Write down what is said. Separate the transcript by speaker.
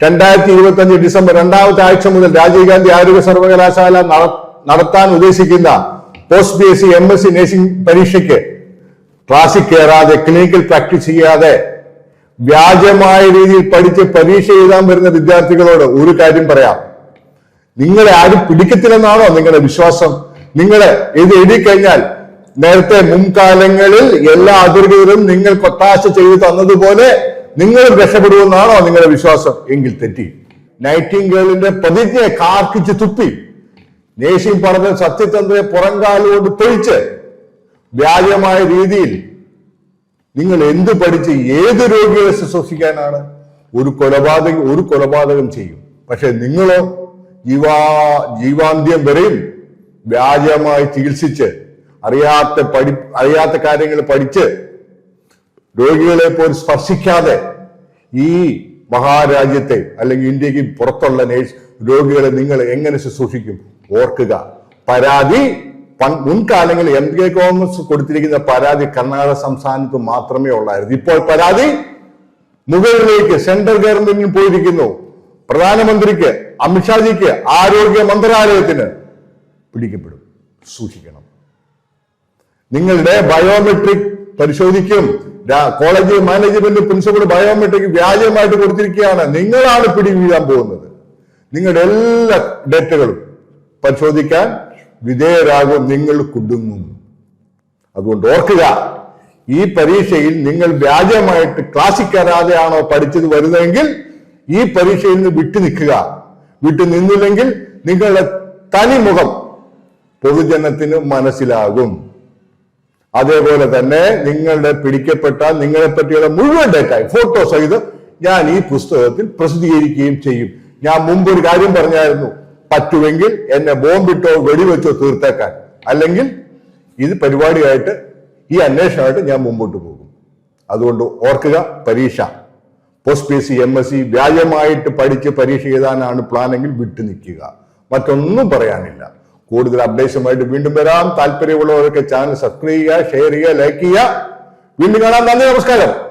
Speaker 1: രണ്ടായിരത്തി ഇരുപത്തി അഞ്ച് ഡിസംബർ രണ്ടാമത്തെ ആഴ്ച മുതൽ രാജീവ് ഗാന്ധി ആരോഗ്യ സർവകലാശാല നടത്താൻ ഉദ്ദേശിക്കുന്ന post B S C M S C nursing പരീക്ഷയ്ക്ക് ക്ലാസ്സിൽ കയറാതെ ക്ലിനിക്കൽ പ്രാക്ടീസ് ചെയ്യാതെ വ്യാജമായ രീതിയിൽ പഠിച്ച് പരീക്ഷ എഴുതാൻ വരുന്ന വിദ്യാർത്ഥികളോട് ഒരു കാര്യം പറയാം. നിങ്ങളെ ആരും പിടിക്കത്തില്ലെന്നാണോ നിങ്ങളുടെ വിശ്വാസം? നിങ്ങളെ ഇത് എഴുതി കഴിഞ്ഞാൽ നേരത്തെ മുൻകാലങ്ങളിൽ എല്ലാ അധികൃതരും നിങ്ങൾ കൊത്താശ ചെയ്തു തന്നതുപോലെ നിങ്ങളും രക്ഷപ്പെടുമെന്നാണോ നിങ്ങളുടെ വിശ്വാസം? എങ്കിൽ തെറ്റി. നൈറ്റിംഗേളിന്റെ പ്രതിജ്ഞയെ കാർക്കിച്ച് തുപ്പി. നേഴ്സിംഗ് പറഞ്ഞ സത്യതന്ത്രയെ പുറംകാലുകൊണ്ട് തൊഴിച്ച് വ്യാജമായ രീതിയിൽ നിങ്ങൾ എന്ത് പഠിച്ച് ഏത് രോഗികളെ ശുശ്രൂഷിക്കാനാണ്? ഒരു കൊലപാതകം ഒരു കൊലപാതകം ചെയ്യും. പക്ഷെ നിങ്ങളോ ജീവാ ജീവാന്ത്യം വരെയും വ്യാജമായി ചികിത്സിച്ച് അറിയാത്ത പഠി അറിയാത്ത കാര്യങ്ങൾ പഠിച്ച് രോഗികളെ പോലും സ്പർശിക്കാതെ ഈ മഹാരാജ്യത്തെ അല്ലെങ്കിൽ ഇന്ത്യയ്ക്ക് പുറത്തുള്ള നേഴ്സ് രോഗികളെ നിങ്ങൾ എങ്ങനെ ശുശ്രൂഷിക്കും? ഓർക്കുക. പരാതി മുൻകാലങ്ങളിൽ എം കെ കോൺഗ്രസ് കൊടുത്തിരിക്കുന്ന പരാതി കർണാടക സംസ്ഥാനത്ത് മാത്രമേ ഉള്ളായിരുന്നു. ഇപ്പോൾ പരാതി മുകളിലേക്ക് സെൻട്രൽ ഗവൺമെന്റിന് പോയിരിക്കുന്നു. പ്രധാനമന്ത്രിക്ക് അമിത്ഷാജിക്ക് ആരോഗ്യ മന്ത്രാലയത്തിന് പിടിക്കപ്പെടും. സൂക്ഷിക്കണം. നിങ്ങളുടെ ബയോമെട്രിക് പരിശോധിക്കും. കോളേജ് മാനേജ്മെന്റ് പ്രിൻസിപ്പൾ ബയോമെട്രിക് വ്യാജമായിട്ട് കൊടുത്തിരിക്കുകയാണ്. നിങ്ങളാണ് പിടി വീഴാൻ പോകുന്നത്. നിങ്ങളുടെ എല്ലാ ഡേറ്റകളും പരിശോധിക്കാൻ വിധേയരാകും നിങ്ങൾ കുടുങ്ങും. അതുകൊണ്ട് ഓർക്കുക ഈ പരീക്ഷയിൽ നിങ്ങൾ വ്യാജമായിട്ട് ക്ലാസ്സിൽ കയറാതെയാണോ പഠിച്ചത് വരുന്നതെങ്കിൽ ഈ പരീക്ഷയിൽ നിന്ന് വിട്ടു നിൽക്കുക. വിട്ടു നിന്നില്ലെങ്കിൽ നിങ്ങളുടെ തനിമുഖം പൊതുജനത്തിന് മനസ്സിലാകും. അതേപോലെ തന്നെ നിങ്ങളുടെ പിടിക്കപ്പെട്ട നിങ്ങളെ പറ്റിയുള്ള മുഴുവൻ ഡേറ്റ ഫോട്ടോ സഹിതം ഞാൻ ഈ പുസ്തകത്തിൽ പ്രസിദ്ധീകരിക്കുകയും ചെയ്യും. ഞാൻ മുമ്പ് ഒരു കാര്യം പറഞ്ഞായിരുന്നു. പറ്റുമെങ്കിൽ എന്നെ ബോംബിട്ടോ വെടിവെച്ചോ തീർത്തേക്കാൻ. അല്ലെങ്കിൽ ഇത് പരിപാടിയായിട്ട് ഈ അന്വേഷണമായിട്ട് ഞാൻ മുമ്പോട്ട് പോകും. അതുകൊണ്ട് ഓർക്കുക പരീക്ഷ. Post P C M S C വ്യാജമായിട്ട് പഠിച്ച് പരീക്ഷ എഴുതാനാണ് പ്ലാനെങ്കിൽ വിട്ടു നിൽക്കുക. മറ്റൊന്നും പറയാനില്ല. കൂടുതൽ അപ്ഡേഷനുമായിട്ട് വീണ്ടും വരാം. താല്പര്യമുള്ളവരൊക്കെ ചാനൽ സബ്സ്ക്രൈബ് ചെയ്യുക ഷെയർ ചെയ്യുക ലൈക്ക് ചെയ്യുക. വീണ്ടും കാണാം. നന്ദി നമസ്കാരം.